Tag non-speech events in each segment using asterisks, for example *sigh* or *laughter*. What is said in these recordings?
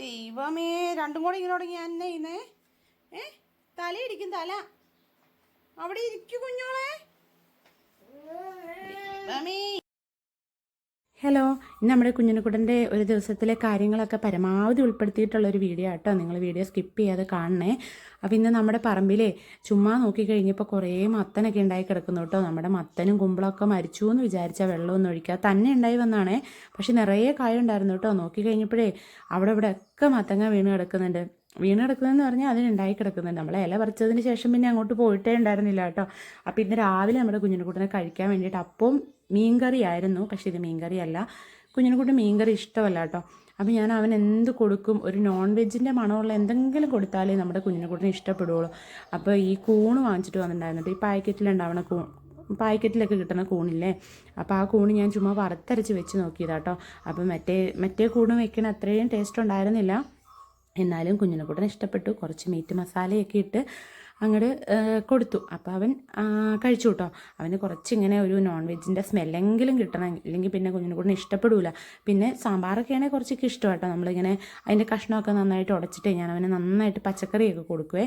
ദൈവമേ രണ്ടും കൂടെ ഇങ്ങനെ തുടങ്ങി. എന്നെ ഇന്നേ ഏ? തലയിടിക്കും തല. അവിടെ ഇരിക്കു കുഞ്ഞോളെ ദൈവമേ. ഹലോ ഇന്ന് നമ്മുടെ കുഞ്ഞിനുക്കുട്ടന്റെ ഒരു ദിവസത്തിലെ കാര്യങ്ങളൊക്കെ പരമാവധി ഉൾപ്പെടുത്തിയിട്ടുള്ള ഒരു വീഡിയോ ആട്ടോ. നിങ്ങൾ വീഡിയോ സ്കിപ്പ് ചെയ്യാതെ കാണണേ. അപ്പോൾ ഇന്ന് നമ്മുടെ പറമ്പിലെ ചുമ്മാ നോക്കി കഴിഞ്ഞപ്പോൾ കുറേ മത്തനൊക്കെ ഉണ്ടായി കിടക്കുന്നു കേട്ടോ. നമ്മുടെ മത്തനും കുമ്പളമൊക്കെ മരിച്ചു എന്ന് വിചാരിച്ചാൽ വെള്ളമൊന്നും ഒഴിക്കുക തന്നെ ഉണ്ടായി വന്നാണേ. പക്ഷെ നിറയെ കായ ഉണ്ടായിരുന്നു കേട്ടോ. നോക്കി കഴിഞ്ഞപ്പോഴേ അവിടെ ഇവിടെ ഒക്കെ മത്തങ്ങ വീണ് കിടക്കുന്നുണ്ട്. വീണ് കിടക്കുന്നതെന്ന് പറഞ്ഞാൽ അതിനുണ്ടായി കിടക്കുന്നുണ്ട്. നമ്മൾ ഇല പറിച്ചതിന് ശേഷം പിന്നെ അങ്ങോട്ട് പോയിട്ടേ ഉണ്ടായിരുന്നില്ല കേട്ടോ. അപ്പോൾ ഇന്ന് രാവിലെ നമ്മുടെ കുഞ്ഞിനെക്കുട്ടനെ കഴിക്കാൻ വേണ്ടിയിട്ട് അപ്പം മീൻകറി ആയിരുന്നു പക്ഷേ ഇത് മീൻകറി അല്ല കുഞ്ഞിനെക്കുട്ടി മീൻകറി ഇഷ്ടമല്ല കേട്ടോ. അപ്പോൾ ഞാൻ അവൻ എന്ത് കൊടുക്കും ഒരു നോൺ വെജിന്റെ മണമുള്ള എന്തെങ്കിലും കൊടുത്താലേ നമ്മുടെ കുഞ്ഞിനെക്കുട്ടിനെ ഇഷ്ടപ്പെടുകയുള്ളൂ. അപ്പോൾ ഈ കൂണ് വാങ്ങിച്ചിട്ട് വന്നിട്ടുണ്ടായിരുന്നു. ഈ പാക്കറ്റിലുണ്ടാവണ കൂൺ പാക്കറ്റിലൊക്കെ കിട്ടുന്ന കൂണില്ലേ? അപ്പോൾ ആ കൂണ് ഞാൻ ചുമ്മാ വറുത്തരച്ച് വെച്ച് നോക്കിയതാട്ടോ അപ്പോൾ മറ്റേ മറ്റേ കൂണ് വെക്കണ അത്രയും ടേസ്റ്റ് ഉണ്ടായിരുന്നില്ല. എന്നാലും കുഞ്ഞിനെക്കൂട്ടന് ഇഷ്ടപ്പെട്ടു. കുറച്ച് മീറ്റ് മസാലയൊക്കെ ഇട്ട് അങ്ങോട്ട് കൊടുത്തു. അപ്പോൾ അവൻ കഴിച്ചു കേട്ടോ അവന് കുറച്ചിങ്ങനെ ഒരു നോൺ വെജിന്റെ സ്മെല്ലെങ്കിലും കിട്ടണം. ഇല്ലെങ്കിൽ പിന്നെ കുഞ്ഞിനെ കൂടെ ഇഷ്ടപ്പെടില്ല പിന്നെ സാമ്പാറൊക്കെ ആണെങ്കിൽ കുറച്ചൊക്കെ ഇഷ്ടം കേട്ടോ നമ്മളിങ്ങനെ അതിന്റെ കഷ്ണമൊക്കെ നന്നായിട്ട് ഉടച്ചിട്ട് ഞാൻ അവന് നന്നായിട്ട് പച്ചക്കറിയൊക്കെ കൊടുക്കുവേ.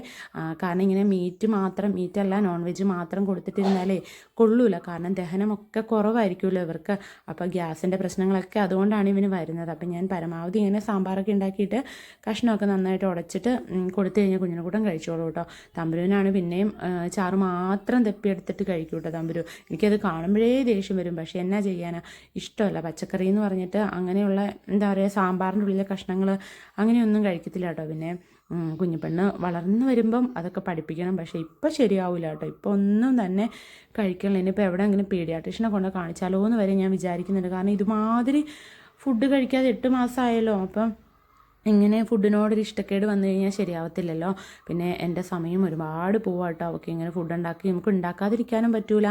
കാരണം ഇങ്ങനെ മീറ്റ് മാത്രം മീറ്റല്ല നോൺ വെജ് മാത്രം കൊടുത്തിട്ടിരുന്നാലേ കൊള്ളൂല. കാരണം ദഹനമൊക്കെ കുറവായിരിക്കുമല്ലോ ഇവർക്ക്. അപ്പോൾ ഗ്യാസിന്റെ പ്രശ്നങ്ങളൊക്കെ അതുകൊണ്ടാണ് ഇവന് വരുന്നത്. അപ്പം ഞാൻ പരമാവധി ഇങ്ങനെ സാമ്പാറൊക്കെ ഉണ്ടാക്കിയിട്ട് കഷ്ണമൊക്കെ നന്നായിട്ട് ഉടച്ചിട്ട് കൊടുത്തു കഴിഞ്ഞാൽ കുഞ്ഞിനെ കൂട്ടം കഴിച്ചോളൂ കേട്ടോ തമ്പുരുവിനാണ് പിന്നെയും ചാറ് മാത്രം തെപ്പിയെടുത്തിട്ട് കഴിക്കും കേട്ടോ തമ്പുരു. എനിക്കത് കാണുമ്പോഴേ ദേഷ്യം വരും. പക്ഷേ എന്നാ ചെയ്യാനാ? ഇഷ്ടമല്ല. പച്ചക്കറി എന്ന് പറഞ്ഞിട്ട് അങ്ങനെയുള്ള എന്താ പറയുക സാമ്പാറിന്റെ ഉള്ളിലെ കഷ്ണങ്ങൾ അങ്ങനെയൊന്നും കഴിക്കത്തില്ല കേട്ടോ പിന്നെ കുഞ്ഞുപെണ്ണ് വളർന്നു വരുമ്പം അതൊക്കെ പഠിപ്പിക്കണം. പക്ഷേ ഇപ്പം ശരിയാവില്ല കേട്ടോ ഇപ്പോൾ ഒന്നും തന്നെ കഴിക്കണില്ല. ഇനിയിപ്പോൾ എവിടെയെങ്കിലും പീഡിയാട്രീഷനെ കൊണ്ട് കാണിച്ചാലോ എന്ന് വരെ ഞാൻ വിചാരിക്കുന്നുണ്ട്. കാരണം ഇതുമാതിരി ഫുഡ് കഴിക്കാതെ എട്ട് മാസമായല്ലോ അപ്പം ഇങ്ങനെ ഫുഡിനോടൊരു ഇഷ്ടക്കേട് വന്നു കഴിഞ്ഞാൽ ശരിയാവത്തില്ലല്ലോ. പിന്നെ എന്റെ സമയം ഒരുപാട് പോവാട്ടോ. അവൾക്ക് ഇങ്ങനെ ഫുഡ് ഉണ്ടാക്കി നമുക്ക് ഉണ്ടാക്കാതിരിക്കാനും പറ്റൂല.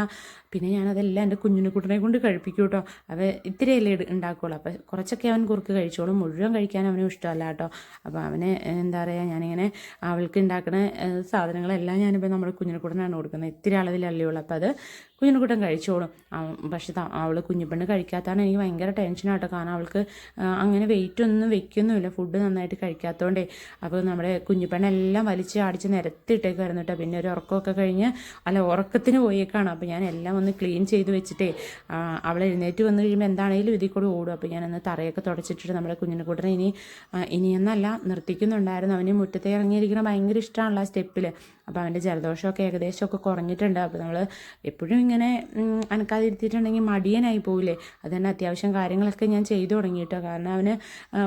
പിന്നെ ഞാനതെല്ലാം എന്റെ കുഞ്ഞിനെ കുട്ടനെ കൊണ്ട് കഴിപ്പിക്കും കേട്ടോ അവ ഇത്തിരിയല്ലേ ഉണ്ടാക്കുകയുള്ളൂ അപ്പോൾ കുറച്ചൊക്കെ അവൻ കുറുക്ക് കഴിച്ചോളും. മുഴുവൻ കഴിക്കാൻ അവനും ഇഷ്ടമല്ല കേട്ടോ. അപ്പോൾ അവനെ എന്താ പറയുക ഞാനിങ്ങനെ അവൾക്ക് ഉണ്ടാക്കുന്ന സാധനങ്ങളെല്ലാം ഞാനിപ്പോൾ നമ്മുടെ കുഞ്ഞിനെ കുട്ടനാണ് കൊടുക്കുന്നത്. ഇത്തിരി അളവിലല്ലേ ഉള്ളൂ. അപ്പോൾ അത് കുഞ്ഞിനെ കുട്ടൻ കഴിച്ചോളും പക്ഷെ അവൾ കുഞ്ഞിപ്പെണ്ണ് കഴിക്കാത്തതാണ് എനിക്ക് ഭയങ്കര ടെൻഷനാട്ടോ കാരണം അവൾക്ക് അങ്ങനെ വെയിറ്റ് ഒന്നും വെക്കൊന്നുമില്ല ഫുഡ് നന്നായിട്ട് കഴിക്കാത്തതുകൊണ്ടേ അപ്പോൾ നമ്മുടെ കുഞ്ഞിപ്പെണ്ണെല്ലാം വലിച്ച് അടിച്ച് നിരത്തിയിട്ടേക്കായിരുന്നു കേട്ടോ. പിന്നെ ഒരു ഉറക്കമൊക്കെ കഴിഞ്ഞ് അല്ല ഉറക്കത്തിന് പോയേക്കാണ്. അപ്പോൾ ഞാൻ എല്ലാം ഒന്ന് ക്ലീൻ ചെയ്ത് വെച്ചിട്ടേ അവൾ എഴുന്നേറ്റ് വന്നു കഴിയുമ്പോൾ എന്താണെങ്കിലും ഇതിൽ കൂടെ ഓടും. അപ്പോൾ ഞാനൊന്ന് തറയൊക്കെ തുടച്ചിട്ടിട്ട് നമ്മുടെ കുഞ്ഞിനെ കൂട്ടനെ ഇനി ഇനിയെന്നല്ല നിർത്തിക്കുന്നുണ്ടായിരുന്നു. അവന് മുറ്റത്തെ ഇറങ്ങിയിരിക്കണം ഭയങ്കര ഇഷ്ടമാണല്ലോ ആ സ്റ്റെപ്പിൽ അപ്പോൾ അവന്റെ ജലദോഷമൊക്കെ ഏകദേശമൊക്കെ കുറഞ്ഞിട്ടുണ്ട്. അപ്പോൾ നമ്മൾ എപ്പോഴും ഇങ്ങനെ അനക്കാതിരുത്തിയിട്ടുണ്ടെങ്കിൽ മടിയനായി പോവില്ലേ? അത് തന്നെ അത്യാവശ്യം കാര്യങ്ങളൊക്കെ ഞാൻ ചെയ്തു തുടങ്ങിയിട്ടോ കാരണം അവന്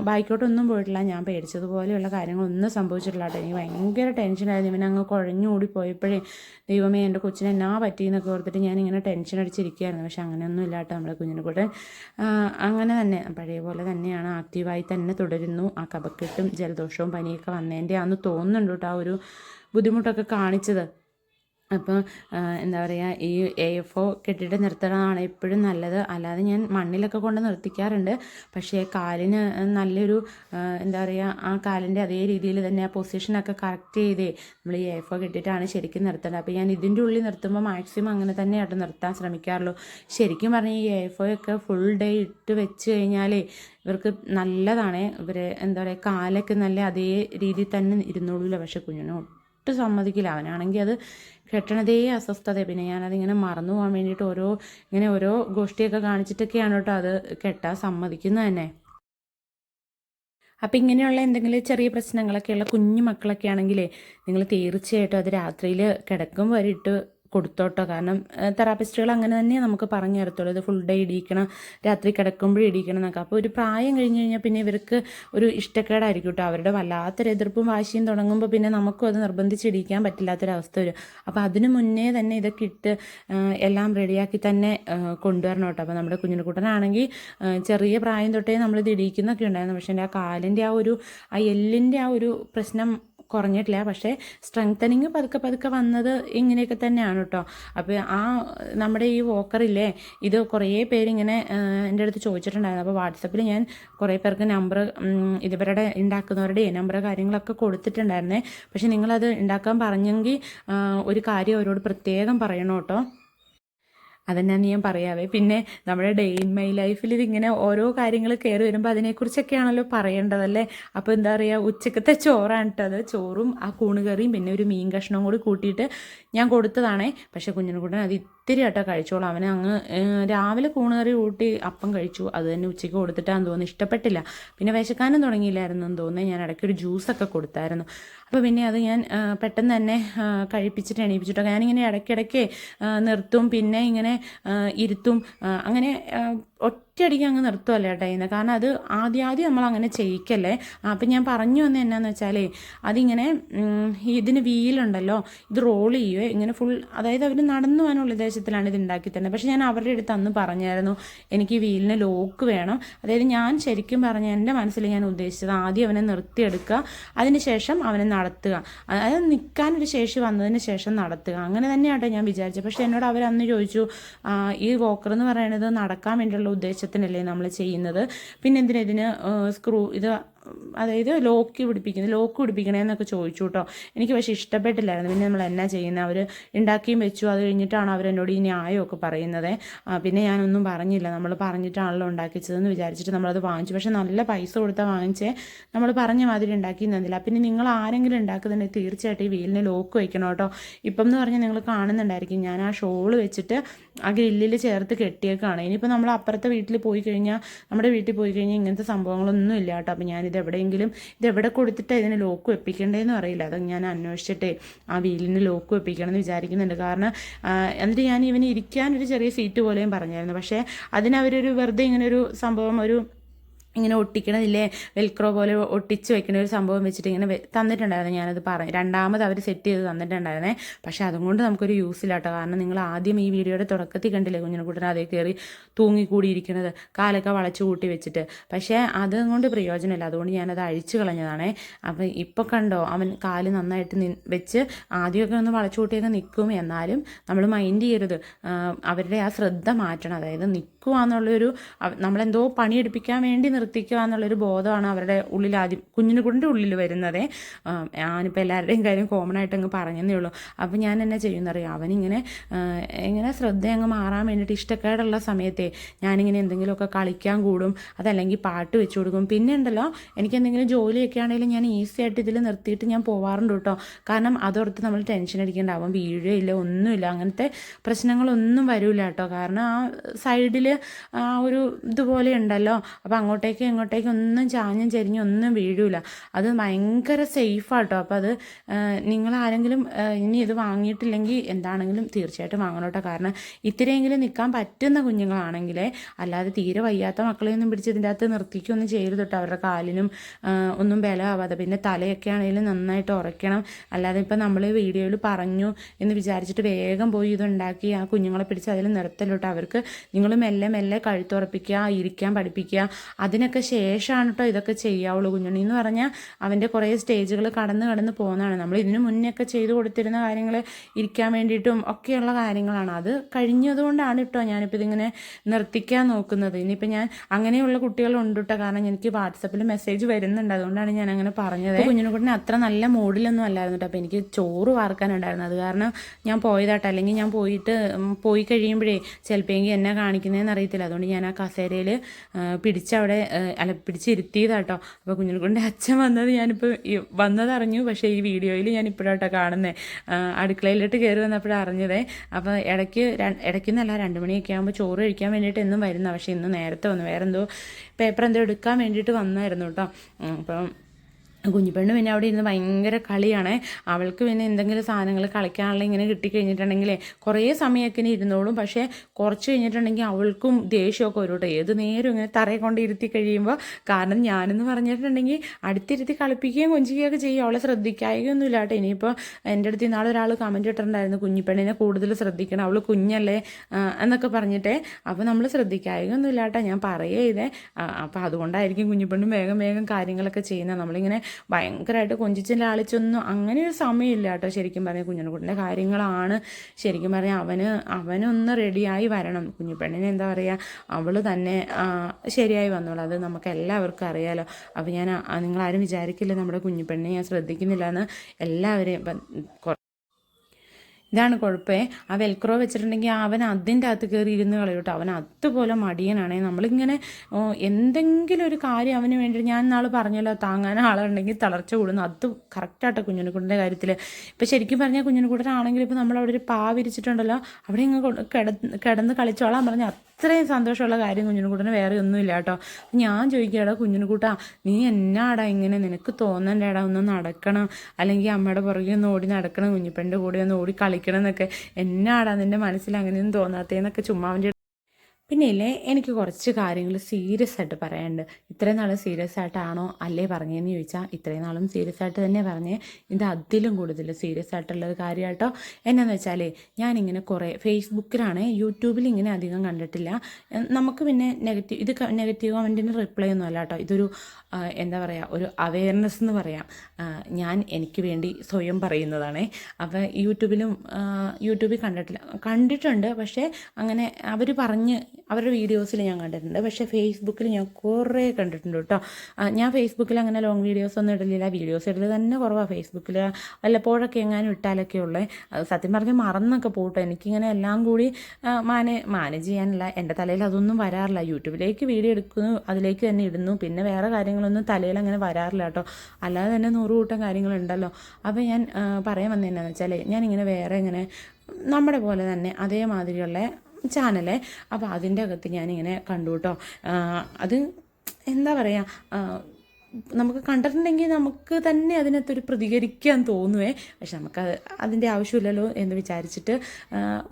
ബൈക്കോട്ടൊന്നും പോയിട്ടില്ല. ഞാൻ പേടിച്ചതുപോലെയുള്ള കാര്യങ്ങളൊന്നും സംഭവിച്ചിട്ടില്ല കേട്ടോ. എനിക്ക് ഭയങ്കര ടെൻഷനായിരുന്നു. ഇവൻ അങ്ങ് കുഴഞ്ഞു കൂടി പോയപ്പോഴേ ദൈവമേ എന്റെ കൊച്ചിനെ എന്നാ പറ്റിയെന്നൊക്കെ ഓർത്തിട്ട് ഞാൻ ഇങ്ങനെ ടെൻഷൻ അടിച്ചിരിക്കുകയായിരുന്നു പക്ഷെ അങ്ങനെയൊന്നും ഇല്ല കേട്ടോ. നമ്മുടെ കുഞ്ഞിനെ കൂടെ അങ്ങനെ തന്നെ. പഴയ പോലെ തന്നെയാണ്. ആക്റ്റീവായി തന്നെ തുടരുന്നു. ആ കപക്കെട്ടും ജലദോഷവും പനിയൊക്കെ വന്നതിന്റെ ആണെന്ന് തോന്നുന്നുണ്ട് കേട്ടോ. ആ ഒരു ബുദ്ധിമുട്ടൊക്കെ കാണിച്ചത്. അപ്പോൾ എന്താ പറയുക ഈ എ എഫ് ഒ കെട്ടിട്ട് നിർത്തണതാണ് എപ്പോഴും നല്ലത്. അല്ലാതെ ഞാൻ മണ്ണിലൊക്കെ കൊണ്ട് നിർത്തിക്കാറുണ്ട്. പക്ഷേ കാലിന് നല്ലൊരു എന്താ പറയുക ആ കാലിന്റെ അതേ രീതിയിൽ തന്നെ ആ പൊസിഷനൊക്കെ കറക്റ്റ് ചെയ്തേ നമ്മൾ ഈ എഫ് ഒ കെട്ടിയിട്ടാണ് ശരിക്കും നിർത്തേണ്ടത്. അപ്പോൾ ഞാൻ ഇതിന്റെ ഉള്ളിൽ നിർത്തുമ്പോൾ മാക്സിമം അങ്ങനെ തന്നെ തന്നെയായിട്ട് നിർത്താൻ ശ്രമിക്കാറുള്ളൂ. ശരിക്കും പറഞ്ഞാൽ ഈ എഫ് ഒ ഒക്കെ ഫുൾ ഡേ ഇട്ട് വെച്ച് കഴിഞ്ഞാലേ ഇവർക്ക് നല്ലതാണ്. ഇവർ എന്താ പറയുക കാലൊക്കെ നല്ല അതേ രീതിയിൽ തന്നെ ഇരുന്നോളൂല്ലോ? പക്ഷേ കുഞ്ഞിന് ഒട്ടും സമ്മതിക്കില്ല. അവനാണെങ്കിൽ അത് കെട്ടണതേ അസ്വസ്ഥത. പിന്നെ ഞാനതിങ്ങനെ മറന്നു പോകാൻ വേണ്ടിയിട്ട് ഓരോ ഇങ്ങനെ ഓരോ ഗോഷ്ടിയൊക്കെ കാണിച്ചിട്ടൊക്കെയാണ് കേട്ടോ അത് കെട്ടാൻ സമ്മതിക്കുന്നത് തന്നെ. അപ്പം ഇങ്ങനെയുള്ള എന്തെങ്കിലും ചെറിയ പ്രശ്നങ്ങളൊക്കെയുള്ള കുഞ്ഞു മക്കളൊക്കെ ആണെങ്കിലേ നിങ്ങൾ തീർച്ചയായിട്ടും അത് രാത്രിയിൽ കിടക്കും വരെ ഇട്ട് കൊടുത്തോട്ടോ. കാരണം തെറാപ്പിസ്റ്റുകൾ അങ്ങനെ തന്നെ നമുക്ക് പറഞ്ഞു തരത്തുള്ളൂ. ഇത് ഫുൾ ഡേ ഇടിക്കണം രാത്രി കിടക്കുമ്പോഴും ഇടിക്കണം എന്നൊക്കെ. അപ്പോൾ ഒരു പ്രായം കഴിഞ്ഞ് കഴിഞ്ഞാൽ പിന്നെ ഇവർക്ക് ഒരു ഇഷ്ടക്കേടായിരിക്കും കേട്ടോ. അവരുടെ വല്ലാത്തൊരു എതിർപ്പും വാശിയും തുടങ്ങുമ്പോൾ പിന്നെ നമുക്കും അത് നിർബന്ധിച്ച് ഇടിക്കാൻ പറ്റില്ലാത്തൊരവസ്ഥ വരും. അപ്പോൾ അതിന് മുന്നേ തന്നെ ഇതൊക്കെ ഇട്ട് എല്ലാം റെഡിയാക്കി തന്നെ കൊണ്ടുവരണം കേട്ടോ. അപ്പോൾ നമ്മുടെ കുഞ്ഞിനുകുട്ടനാണെങ്കിൽ ചെറിയ പ്രായം തൊട്ടേ നമ്മളിത് ഇടിക്കുന്നൊക്കെ ഉണ്ടായിരുന്നു. പക്ഷേ എന്റെ ആ കാലിന്റെ ആ ഒരു ആ എല്ലിന്റെ ആ ഒരു പ്രശ്നം കുറഞ്ഞിട്ടില്ല. പക്ഷേ സ്ട്രെങ്തനിങ് പതുക്കെ പതുക്കെ വന്നത് ഇങ്ങനെയൊക്കെ തന്നെയാണ് കേട്ടോ അപ്പോൾ ആ നമ്മുടെ ഈ വോക്കറില്ലേ ഇത് കുറേ പേരിങ്ങനെ എന്റെ അടുത്ത് ചോദിച്ചിട്ടുണ്ടായിരുന്നു. അപ്പോൾ വാട്സപ്പിൽ ഞാൻ കുറേ പേർക്ക് നമ്പർ ഇതുവരുടെ ഉണ്ടാക്കുന്നവരുടെ നമ്പർ കാര്യങ്ങളൊക്കെ കൊടുത്തിട്ടുണ്ടായിരുന്നേ. പക്ഷേ നിങ്ങളത് ഉണ്ടാക്കാൻ പറഞ്ഞെങ്കിൽ ഒരു കാര്യം അവരോട് പ്രത്യേകം പറയണം കേട്ടോ അതെന്നാന്ന് ഞാൻ പറയാവേ. പിന്നെ നമ്മുടെ ഡേ ഇൻ മൈ ലൈഫിൽ ഇതിങ്ങനെ ഓരോ കാര്യങ്ങൾ കയറി വരുമ്പോൾ അതിനെക്കുറിച്ചൊക്കെയാണല്ലോ പറയേണ്ടതല്ലേ? അപ്പോൾ എന്താ പറയുക ഉച്ചക്കത്തെ ചോറാണ് കേട്ടത് ചോറും ആ കൂണുകറിയും പിന്നെ ഒരു മീൻ കഷ്ണവും കൂടി കൂട്ടിയിട്ട് ഞാൻ കൊടുത്തതാണേ. പക്ഷേ കുഞ്ഞിനുകുട്ടൻ അത് ഇത്തിരി ആട്ടോ കഴിച്ചോളൂ. അവന് അങ്ങ് രാവിലെ കൂണുകറി കൂട്ടി അപ്പം കഴിച്ചു. അത് തന്നെ ഉച്ചയ്ക്ക് കൊടുത്തിട്ടാന്ന് തോന്നുന്നു. ഇഷ്ടപ്പെട്ടില്ല. പിന്നെ വിശക്കാനും തുടങ്ങിയില്ലായിരുന്നു എന്ന് തോന്നുന്നു. ഞാൻ ഇടയ്ക്ക് ഒരു ജ്യൂസൊക്കെ കൊടുത്തായിരുന്നു. അപ്പോൾ പിന്നെ അത് ഞാൻ പെട്ടെന്ന് തന്നെ കഴിപ്പിച്ചിട്ട് എണീപ്പിച്ചിട്ടോ. ഞാനിങ്ങനെ ഇടയ്ക്കിടയ്ക്ക് നിർത്തും പിന്നെ ഇങ്ങനെ ഇരുത്തും അങ്ങനെ ഒറ്റയടിക്ക് അങ്ങ് നിർത്തുമല്ലേ കേട്ടോ ചെയ്യുന്നത് കാരണം അത് ആദ്യം ആദ്യം നമ്മൾ അങ്ങനെ ചെയ്യിക്കല്ലേ? അപ്പം ഞാൻ പറഞ്ഞു വന്നത് എന്നാന്ന് വെച്ചാലേ അതിങ്ങനെ ഇതിന് വീലുണ്ടല്ലോ ഇത് റോൾ ചെയ്യുവേ ഇങ്ങനെ ഫുൾ അതായത് അവർ നടന്നു പോകാനുള്ള ഉദ്ദേശത്തിലാണ് ഇത് ഉണ്ടാക്കി തരുന്നത്. പക്ഷേ ഞാൻ അവരുടെ അടുത്ത് അന്ന് പറഞ്ഞായിരുന്നു എനിക്ക് വീലിന് ലോക്ക് വേണം. അതായത് ഞാൻ ശരിക്കും പറഞ്ഞ എന്റെ മനസ്സിൽ ഞാൻ ഉദ്ദേശിച്ചത് ആദ്യം അവനെ നിർത്തിയെടുക്കുക അതിന് ശേഷം അവനെ നടത്തുക. അതായത് നിൽക്കാനൊരു ശേഷി വന്നതിന് ശേഷം നടത്തുക. അങ്ങനെ തന്നെയാട്ടോ ഞാൻ വിചാരിച്ചത്. പക്ഷേ എന്നോട് അവർ അന്ന് ചോദിച്ചു ഈ വോക്കർ എന്ന് പറയുന്നത് നടക്കാൻ വേണ്ടിയുള്ള ഉദ്ദേശത്തിനല്ലേ നമ്മൾ ചെയ്യുന്നത്. പിന്നെ എന്തിനാ ഇതിന് സ്ക്രൂ ഇത് അതായത് ലോക്ക് പിടിപ്പിക്കുന്നത് ലോക്ക് പിടിപ്പിക്കണേന്നൊക്കെ ചോദിച്ചു കേട്ടോ. എനിക്ക് പക്ഷേ ഇഷ്ടപ്പെട്ടില്ലായിരുന്നു. പിന്നെ നമ്മൾ എന്നാ ചെയ്യുന്നത് അവർ ഉണ്ടാക്കിയും വെച്ചു. അത് കഴിഞ്ഞിട്ടാണ് അവർ എന്നോട് ഈ ന്യായമൊക്കെ പറയുന്നത്. പിന്നെ ഞാനൊന്നും പറഞ്ഞില്ല. നമ്മൾ പറഞ്ഞിട്ടാണല്ലോ ഉണ്ടാക്കിച്ചതെന്ന് വിചാരിച്ചിട്ട് നമ്മളത് വാങ്ങിച്ചു. പക്ഷേ നല്ല പൈസ കൊടുത്താൽ വാങ്ങിച്ചേ. നമ്മൾ പറഞ്ഞ മാതിരി ഉണ്ടാക്കി തന്നില്ല. പിന്നെ നിങ്ങൾ ആരെങ്കിലും ഉണ്ടാക്കുന്നുണ്ടെങ്കിൽ തീർച്ചയായിട്ടും ഈ വീലിന് ലോക്ക് വയ്ക്കണം കേട്ടോ. ഇപ്പം എന്ന് പറഞ്ഞാൽ നിങ്ങൾ കാണുന്നുണ്ടായിരിക്കും. ഞാൻ ആ ഷോൾ വെച്ചിട്ട് ആ ഗ്രില്ലിൽ ചേർത്ത് കെട്ടിയേക്കാണ്. ഇനിയിപ്പോൾ നമ്മൾ അപ്പുറത്തെ വീട്ടിൽ പോയി കഴിഞ്ഞാൽ നമ്മുടെ വീട്ടിൽ പോയി കഴിഞ്ഞാൽ ഇങ്ങനത്തെ സംഭവങ്ങളൊന്നും ഇല്ല കേട്ടോ. അപ്പോൾ ഞാനിത് എവിടെയെങ്കിലും ഇത് എവിടെ കൊടുത്തിട്ട് ഇതിന് ലോക്ക് വെപ്പിക്കേണ്ടതെന്ന് അറിയില്ല. അത് ഞാൻ അന്വേഷിച്ചിട്ടേ ആ വീലിന് ലോക്ക് വെപ്പിക്കണം എന്ന് വിചാരിക്കുന്നുണ്ട്. കാരണം എന്നിട്ട് ഞാൻ ഇവന് ഇരിക്കാനൊരു ചെറിയ സീറ്റ് പോലെയും പറഞ്ഞായിരുന്നു. പക്ഷേ അതിനവരൊരു വെറുതെ ഇങ്ങനെ ഒരു സംഭവം ഒരു ഇങ്ങനെ ഒട്ടിക്കണതില്ലേ? വെൽക്രോ പോലെ ഒട്ടിച്ച് വെക്കുന്ന ഒരു സംഭവം വെച്ചിട്ട് ഇങ്ങനെ തന്നിട്ടുണ്ടായിരുന്നു. ഞാനത് പറഞ്ഞു. രണ്ടാമത് അവർ സെറ്റ് ചെയ്ത് തന്നിട്ടുണ്ടായിരുന്നേ. പക്ഷേ അതും കൊണ്ട് നമുക്കൊരു കേട്ടോ. കാരണം നിങ്ങൾ ആദ്യം ഈ വീഡിയോയുടെ തുടക്കത്തിൽ കണ്ടില്ലേ കുഞ്ഞിനെ കൂട്ടിന് അതേ കയറി തൂങ്ങിക്കൂടിയിരിക്കുന്നത്? കാലൊക്കെ വളച്ചു കൂട്ടി വെച്ചിട്ട്. പക്ഷേ അതുകൊണ്ട് പ്രയോജനമില്ല. അതുകൊണ്ട് ഞാനത് അഴിച്ചു കളഞ്ഞതാണേ. അപ്പം ഇപ്പോൾ കണ്ടോ അവൻ കാൽ നന്നായിട്ട് വെച്ച് ആദ്യമൊക്കെ ഒന്ന് വളച്ചു കൂട്ടിയൊക്കെ നിൽക്കും. എന്നാലും നമ്മൾ മൈൻഡ് ചെയ്യരുത്. അവരുടെ ആ ശ്രദ്ധ മാറ്റണം. അതായത് നിൽക്കുക എന്നുള്ളൊരു നമ്മളെന്തോ പണിയെടുപ്പിക്കാൻ വേണ്ടി നിർത്തിക്കുക എന്നുള്ളൊരു ബോധമാണ് അവരുടെ ഉള്ളിൽ ആദ്യം കുഞ്ഞിനുകുട്ടിന്റെ ഉള്ളിൽ വരുന്നത്. ഞാനിപ്പോൾ എല്ലാവരുടെയും കാര്യം കോമൺ ആയിട്ട് അങ്ങ് പറഞ്ഞതേ ഉള്ളൂ. അപ്പോൾ ഞാൻ എന്നെ ചെയ്യുന്നറിയാം? അവനിങ്ങനെ ഇങ്ങനെ ശ്രദ്ധ അങ്ങ് മാറാൻ വേണ്ടിയിട്ട് ഇഷ്ടക്കേടുള്ള സമയത്തെ ഞാനിങ്ങനെ എന്തെങ്കിലുമൊക്കെ കളിക്കാൻ കൂടും അതല്ലെങ്കിൽ പാട്ട് വെച്ച് കൊടുക്കും. പിന്നെ ഉണ്ടല്ലോ എനിക്ക് എന്തെങ്കിലും ജോലിയൊക്കെ ആണെങ്കിലും ഞാൻ ഈസി ആയിട്ട് ഇതിൽ നിർത്തിയിട്ട് ഞാൻ പോവാറുണ്ട് കേട്ടോ. കാരണം അതോർത്ത് നമ്മൾ ടെൻഷൻ അടിക്കേണ്ടാവും വീഴുകയില്ല ഒന്നുമില്ല അങ്ങനത്തെ പ്രശ്നങ്ങളൊന്നും വരില്ല കേട്ടോ. കാരണം ആ സൈഡിൽ ഒരു ഇതുപോലെ ഉണ്ടല്ലോ. അപ്പോൾ അങ്ങോട്ടേക്ക് ഇങ്ങോട്ടേക്ക് ഒന്നും ചാഞ്ഞും ചെരിഞ്ഞും ഒന്നും വീഴൂല. അത് ഭയങ്കര സേഫാട്ടോ അപ്പോൾ അത് നിങ്ങളാരെങ്കിലും ഇനി ഇത് വാങ്ങിയിട്ടില്ലെങ്കിൽ എന്താണെങ്കിലും തീർച്ചയായിട്ടും വാങ്ങണം കേട്ടോ കാരണം ഇത്തിരിയെങ്കിലും നിൽക്കാൻ പറ്റുന്ന കുഞ്ഞുങ്ങളാണെങ്കിലേ അല്ലാതെ തീരെ വയ്യാത്ത മക്കളെയൊന്നും പിടിച്ച് ഇതിന്റെ അകത്ത് നിർത്തിക്കൊന്നും ചെയ്യരുത് അവരുടെ കാലിനും ഒന്നും ബലമാവാതെ. പിന്നെ തലയൊക്കെ ആണെങ്കിലും നന്നായിട്ട് ഉറയ്ക്കണം. അല്ലാതെ ഇപ്പം നമ്മൾ വീഡിയോയിൽ പറഞ്ഞു എന്ന് വിചാരിച്ചിട്ട് വേഗം പോയി ഇതുണ്ടാക്കി ആ കുഞ്ഞുങ്ങളെ പിടിച്ച് അതിൽ നിർത്തലോട്ടോ അവർക്ക് നിങ്ങൾ മെല്ലെ മെല്ലെ മെല്ലെ കഴുത്തുറപ്പിക്കുക ഇരിക്കാൻ പഠിപ്പിക്കുക. അതിനൊക്കെ ശേഷമാണ് കേട്ടോ ഇതൊക്കെ ചെയ്യാവുള്ളൂ. കുഞ്ഞുണ്ണി എന്ന് പറഞ്ഞാൽ അവന്റെ കുറേ സ്റ്റേജുകൾ കടന്ന് കടന്ന് പോകുന്നതാണ്. നമ്മൾ ഇതിനു മുന്നേ ഒക്കെ ചെയ്തു കൊടുത്തിരുന്ന കാര്യങ്ങൾ ഇരിക്കാൻ വേണ്ടിയിട്ടും ഒക്കെയുള്ള കാര്യങ്ങളാണ്. അത് കഴിഞ്ഞതുകൊണ്ടാണ് കേട്ടോ ഞാനിപ്പോൾ ഇതിങ്ങനെ നിർത്തിക്കാൻ നോക്കുന്നത്. ഇനിയിപ്പോൾ ഞാൻ അങ്ങനെയുള്ള കുട്ടികളുണ്ട് കേട്ടോ കാരണം എനിക്ക് വാട്സപ്പിൽ മെസ്സേജ് വരുന്നുണ്ട്. അതുകൊണ്ടാണ് ഞാൻ അങ്ങനെ പറഞ്ഞത് കുഞ്ഞിനെക്കുട്ടിന് അത്ര നല്ല മൂഡിലൊന്നും അല്ലായിരുന്നു കേട്ടോ അപ്പോൾ എനിക്ക് ചോറ് വാർക്കാനുണ്ടായിരുന്നു. അത് കാരണം ഞാൻ പോയതാട്ടോ. അല്ലെങ്കിൽ ഞാൻ പോയിട്ട് പോയി കഴിയുമ്പോഴേ ചിലപ്പോഴെങ്കിൽ എന്നെ കാണിക്കുന്നതെന്ന് അറിയത്തില്ല. അതുകൊണ്ട് ഞാൻ ആ കസേരയിൽ പിടിച്ചവിടെ അല്ല പിടിച്ചിരുത്തിയതാട്ടോ. അപ്പോൾ കുഞ്ഞിനെക്കൊണ്ട് അച്ഛൻ വന്നത് ഞാനിപ്പോൾ വന്നതറിഞ്ഞു. പക്ഷേ ഈ വീഡിയോയിൽ ഞാൻ ഇപ്പോഴാട്ടോ കാണുന്നത് അടുക്കളയിലോട്ട് കയറി വന്നപ്പോഴാണ് അറിഞ്ഞതേ. അപ്പോൾ ഇടയ്ക്ക് ഇടയ്ക്ക് നല്ല രണ്ട് മണിയൊക്കെ ആകുമ്പോൾ ചോറ് കഴിക്കാൻ വേണ്ടിയിട്ട് എന്നും വരുന്ന. പക്ഷേ ഇന്ന് നേരത്തെ വന്നു. വേറെന്തോ പേപ്പർ എന്തോ എടുക്കാൻ വേണ്ടിയിട്ട് വന്നായിരുന്നു കേട്ടോ. അപ്പം കുഞ്ഞിപ്പെണ്ണ് പിന്നെ അവിടെ ഇരുന്ന് ഭയങ്കര കളിയാണ്. അവൾക്ക് പിന്നെ എന്തെങ്കിലും സാധനങ്ങൾ കളിക്കാനുള്ള ഇങ്ങനെ കിട്ടിക്കഴിഞ്ഞിട്ടുണ്ടെങ്കിൽ കുറേ സമയമൊക്കെ ഇരുന്നോളും. പക്ഷേ കുറച്ച് കഴിഞ്ഞിട്ടുണ്ടെങ്കിൽ അവൾക്കും ദേഷ്യമൊക്കെ വരും ഏത് നേരം ഇങ്ങനെ തറയെ കൊണ്ട് ഇരുത്തി കഴിയുമ്പോൾ കാരണം ഞാനെന്ന് പറഞ്ഞിട്ടുണ്ടെങ്കിൽ അടുത്തിരുത്തി കളിപ്പിക്കുകയും കൊഞ്ചിക്കുകയൊക്കെ ചെയ്യും. അവളെ ശ്രദ്ധിക്കായൊന്നുമില്ല കേട്ടോ. ഇനിയിപ്പോൾ എന്റെ അടുത്ത് നാളെ ഒരാൾ കമന്റ് ഇട്ടിട്ടുണ്ടായിരുന്നു. കുഞ്ഞിപ്പെണ്ണിനെ കൂടുതൽ ശ്രദ്ധിക്കണം. അവൾ കുഞ്ഞല്ലേ എന്നൊക്കെ പറഞ്ഞിട്ടേ. അപ്പോൾ നമ്മൾ ശ്രദ്ധിക്കായൊന്നുമില്ല കേട്ടോ. ഞാൻ പറയേ ഇതേ. അപ്പോൾ അതുകൊണ്ടായിരിക്കും കുഞ്ഞിപ്പെണ്ണും വേഗം വേഗം കാര്യങ്ങളൊക്കെ ചെയ്യുന്നത്. നമ്മളിങ്ങനെ ഭയങ്കരമായിട്ട് കൊഞ്ചിച്ചും ലാളിച്ചൊന്നും അങ്ങനെ ഒരു സമയമില്ല കേട്ടോ ശരിക്കും പറഞ്ഞാൽ കുഞ്ഞിനെക്കുട്ടിന്റെ കാര്യങ്ങളാണ്. ശരിക്കും പറഞ്ഞാൽ അവന് അവനൊന്ന് റെഡിയായി വരണം. കുഞ്ഞിപ്പെണ്ണിനെ എന്താ പറയുക അവൾ തന്നെ ശരിയായി വന്നോളൂ. അത് നമുക്ക് എല്ലാവർക്കും അറിയാലോ. അപ്പോൾ ഞാൻ നിങ്ങളാരും വിചാരിക്കില്ല നമ്മുടെ കുഞ്ഞിപ്പെണ്ണിനെ ഞാൻ ശ്രദ്ധിക്കുന്നില്ല എന്ന് എല്ലാവരെയും ഇതാണ് കുഴപ്പമേ ആ വെൽക്രോ വെച്ചിട്ടുണ്ടെങ്കിൽ അവൻ അതിന്റെ അകത്ത് കയറി ഇരുന്ന് കളയൂട്ടോ അവൻ അതുപോലെ മടിയനാണേ. നമ്മളിങ്ങനെ എന്തെങ്കിലും ഒരു കാര്യം അവന് വേണ്ടി ഞാൻ നാൾ പറഞ്ഞല്ലോ താങ്ങാൻ ആളുണ്ടെങ്കിൽ തളർച്ച കൂടുന്നു. അത് കറക്റ്റാട്ടോ കുഞ്ഞിനെക്കുട്ടിന്റെ കാര്യത്തിൽ ഇപ്പോൾ ശരിക്കും പറഞ്ഞാൽ കുഞ്ഞിനെക്കുട്ടനാണെങ്കിൽ ഇപ്പോൾ നമ്മളവിടെ ഒരു പാ വിരിച്ചിട്ടുണ്ടല്ലോ. അവിടെ ഇങ്ങ് കിട കിടന്ന് കളിച്ചോളാൻ പറഞ്ഞാൽ അത്രയും സന്തോഷമുള്ള കാര്യം കുഞ്ഞിനെക്കുട്ടന് വേറെ ഒന്നുമില്ല കേട്ടോ. ഞാൻ ചോദിക്കുകയാടാ കുഞ്ഞിനെക്കുട്ടാ നീ എന്നാടാ ഇങ്ങനെ നിനക്ക് തോന്നണ്ടേടാ? ഒന്ന് നടക്കണം. അല്ലെങ്കിൽ അമ്മയുടെ പുറകെ ഒന്ന് ഓടി നടക്കണം. കുഞ്ഞിപ്പന്റെ കൂടെ ഒന്ന് ഓടി കളിക്കണം. എന്നൊക്കെ എന്നാടാ നിന്റെ മനസ്സിൽ അങ്ങനെയൊന്നും തോന്നാത്തതെന്നൊക്കെ ചുമ്മാ അവന്റെ പിന്നെ ഇല്ലേ എനിക്ക് കുറച്ച് കാര്യങ്ങൾ സീരിയസ് ആയിട്ട് പറയാനുണ്ട്. ഇത്രയും നാൾ സീരിയസ് ആയിട്ടാണോ അല്ലേ പറഞ്ഞതെന്ന് ചോദിച്ചാൽ ഇത്രയും നാളും സീരിയസ് ആയിട്ട് തന്നെ പറഞ്ഞേ. ഇത് അതിലും കൂടുതൽ സീരിയസ് ആയിട്ടുള്ള ഒരു കാര്യമായിട്ടോ എന്നാന്ന് വെച്ചാൽ ഞാനിങ്ങനെ കുറേ ഫേസ്ബുക്കിലാണ് യൂട്യൂബിൽ ഇങ്ങനെ അധികം കണ്ടിട്ടില്ല. നമുക്ക് പിന്നെ നെഗറ്റീവ് ഇത് നെഗറ്റീവ് കമന്റിന് റിപ്ലൈ ഒന്നും അല്ല കേട്ടോ ഇതൊരു എന്താ പറയുക ഒരു അവയർനെസ് എന്ന് പറയാം. ഞാൻ എനിക്ക് വേണ്ടി സ്വയം പറയുന്നതാണേ. അപ്പോൾ യൂട്യൂബിലും യൂട്യൂബിൽ കണ്ടിട്ടില്ല കണ്ടിട്ടുണ്ട്. പക്ഷേ അങ്ങനെ അവർ പറഞ്ഞ് അവരുടെ വീഡിയോസിൽ ഞാൻ കണ്ടിട്ടുണ്ട്. പക്ഷേ ഫേസ്ബുക്കിൽ ഞാൻ കുറേ കണ്ടിട്ടുണ്ട് കേട്ടോ. ഞാൻ ഫേസ്ബുക്കിൽ അങ്ങനെ ലോങ് വീഡിയോസ് ഒന്നും ഇടലില്ല. വീഡിയോസ് ഇടൽ തന്നെ കുറവാണ് ഫേസ്ബുക്കിൽ വല്ലപ്പോഴൊക്കെ എങ്ങാനും ഇട്ടാലൊക്കെ ഉള്ളത് സത്യം പറഞ്ഞ് മറന്നൊക്കെ പോട്ടെ. എനിക്കിങ്ങനെ എല്ലാം കൂടി മാനെ മാനേ മാനേജ് ചെയ്യാനില്ല. എന്റെ തലയിൽ അതൊന്നും വരാറില്ല. യൂട്യൂബിലേക്ക് വീഡിയോ എടുക്കുന്നു അതിലേക്ക് തന്നെ ഇടുന്നു. പിന്നെ വേറെ കാര്യങ്ങളൊന്നും തലയിൽ അങ്ങനെ വരാറില്ല കേട്ടോ. അല്ലാതെ തന്നെ നൂറ് കൂട്ടം കാര്യങ്ങളുണ്ടല്ലോ. അപ്പോൾ ഞാൻ പറയാൻ വന്നതെന്നാന്ന് വെച്ചാൽ ഞാനിങ്ങനെ വേറെ ഇങ്ങനെ നമ്മുടെ പോലെ തന്നെ അതേമാതിരിയുള്ള ചാനലേ. അപ്പോൾ അതിന്റെ അകത്ത് ഞാനിങ്ങനെ കണ്ടു കേട്ടോ അത് എന്താ പറയുക നമുക്ക് കണ്ടിട്ടുണ്ടെങ്കിൽ നമുക്ക് തന്നെ അതിനകത്തൊരു പ്രതികരിക്കാൻ തോന്നുവേ. പക്ഷെ നമുക്ക് അതിന്റെ ആവശ്യമില്ലല്ലോ എന്ന് വിചാരിച്ചിട്ട്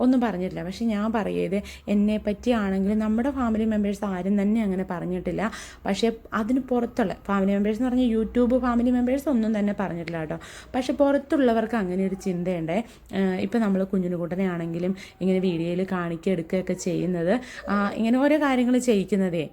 ഒന്നും പറഞ്ഞിട്ടില്ല. പക്ഷെ ഞാൻ പറയത് എന്നെ പറ്റിയാണെങ്കിലും നമ്മുടെ ഫാമിലി മെമ്പേഴ്സ് ആരും തന്നെ അങ്ങനെ പറഞ്ഞിട്ടില്ല. പക്ഷേ അതിന് പുറത്തുള്ള ഫാമിലി മെമ്പേഴ്സ് എന്ന് പറഞ്ഞാൽ യൂട്യൂബ് ഫാമിലി മെമ്പേഴ്സ് ഒന്നും തന്നെ പറഞ്ഞിട്ടില്ല കേട്ടോ. പക്ഷെ പുറത്തുള്ളവർക്ക് അങ്ങനെ ഒരു ചിന്തയുണ്ടേ. ഇപ്പം നമ്മൾ കുഞ്ഞിനുകൂട്ടനെ ആണെങ്കിലും ഇങ്ങനെ വീഡിയോയിൽ കാണിക്കുക എടുക്കുകയൊക്കെ ചെയ്യുന്നത് ഇങ്ങനെ ഓരോ കാര്യങ്ങൾ ചെയ്യിക്കുന്നതേ.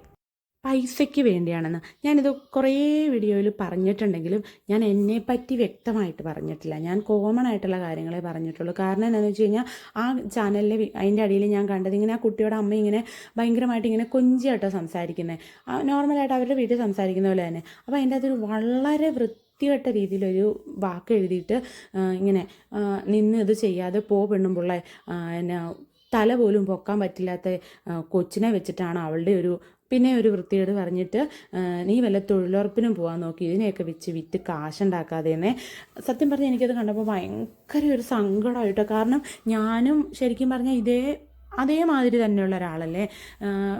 പൈസയ്ക്ക് വേണ്ടിയാണെന്ന്. ഞാനിത് കുറേ വീഡിയോയിൽ പറഞ്ഞിട്ടുണ്ടെങ്കിലും ഞാൻ എന്നെ പറ്റി വ്യക്തമായിട്ട് പറഞ്ഞിട്ടില്ല. ഞാൻ കോമൺ ആയിട്ടുള്ള കാര്യങ്ങളെ പറഞ്ഞിട്ടുള്ളൂ. കാരണം എന്താണെന്ന് വെച്ച് കഴിഞ്ഞാൽ ആ ചാനലിലെ അതിന്റെ അടിയിൽ ഞാൻ കണ്ടത് ഇങ്ങനെ ആ കുട്ടിയുടെ അമ്മ ഇങ്ങനെ ഭയങ്കരമായിട്ട് ഇങ്ങനെ കൊഞ്ചിയാട്ടോ സംസാരിക്കുന്നത് നോർമലായിട്ട് അവരുടെ വീട്ടിൽ സംസാരിക്കുന്ന പോലെ തന്നെ. അപ്പോൾ അതിന്റെ അതൊരു വളരെ വൃത്തികെട്ട രീതിയിലൊരു വാക്ക് എഴുതിയിട്ട് ഇങ്ങനെ നിന്ന് ഇത് ചെയ്യാതെ പോ പെണ്ണുമ്പുള്ള എന്നാ തല പോലും പൊക്കാൻ പറ്റില്ലാത്ത കൊച്ചിനെ വെച്ചിട്ടാണ് അവളുടെ ഒരു പിന്നെ ഒരു വൃത്തികേട് പറഞ്ഞിട്ട് നീ വല്ല തൊഴിലുറപ്പിനും പോകാൻ നോക്കി. ഇതിനെയൊക്കെ വെച്ച് വിറ്റ് കാശുണ്ടാക്കാതെ തന്നെ സത്യം പറഞ്ഞാൽ എനിക്കത് കണ്ടപ്പോൾ ഭയങ്കര ഒരു സങ്കടമായിട്ടോ കാരണം ഞാനും ശരിക്കും പറഞ്ഞാൽ ഇതേ അതേമാതിരി തന്നെയുള്ള ഒരാളല്ലേ.